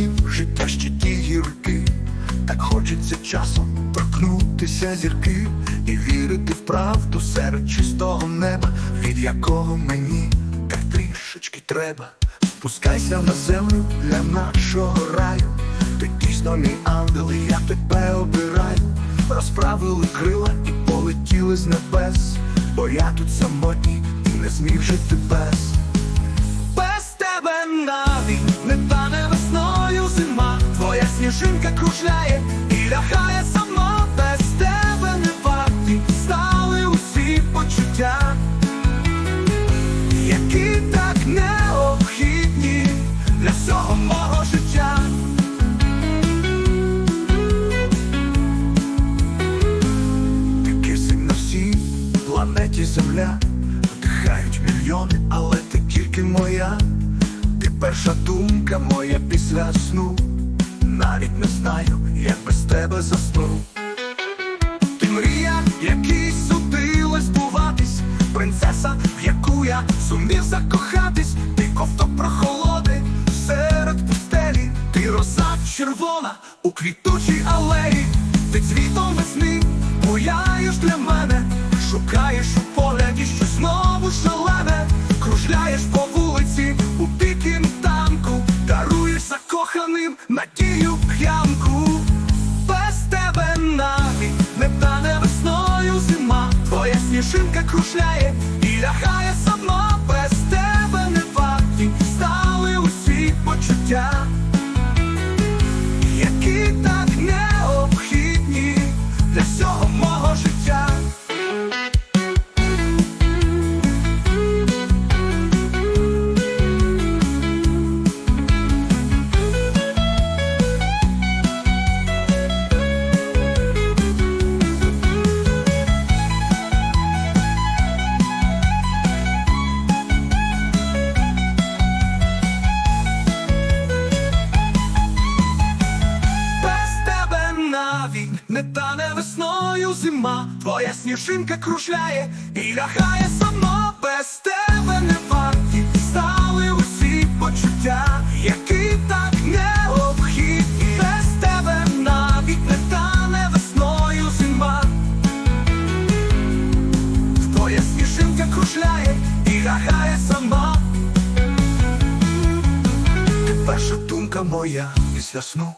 Мої 30 років життя ще ті гірки, так хочеться часом торкнутися зірки і вірити в правду серед чистого неба, від якого мені так трішечки треба. Спускайся на землю для нашого раю. Ти дійсно мій ангел, і я тебе обираю. Розправили крила і полетіли з небес, бо я тут самотній і не зміг жити. Без сніжинка кружляє і лягає сама, без тебе не варті стали усі почуття, які так необхідні для всього мого життя. Ти кисень на всій планеті Земля Вдихають мільйони, але ти тільки моя. Ти перша думка моя після сну. Знаю, як без тебе засну. Ти мрія, якій судилось збуватись, принцеса, в яку я сумів закохатись, ти ковток прохолоди серед пустелі, ти роза червона у квітучій алеї, ти цвітом весни буяєш для мене, шукаєш у погляді щось знову шалене, кружляєш по вулиці у пікім танку, даруєш закоханим надію п'янку. Твоя сніжинка кружляє і лягає навіть не тане весною зима, твоя сніжинка кружляє і лягає сама, без тебе не варті стали усі почуття, які так необхідні. Без тебе навіть не тане весною зима. Твоя сніжинка кружляє і лягає сама. Перша думка моя після сну.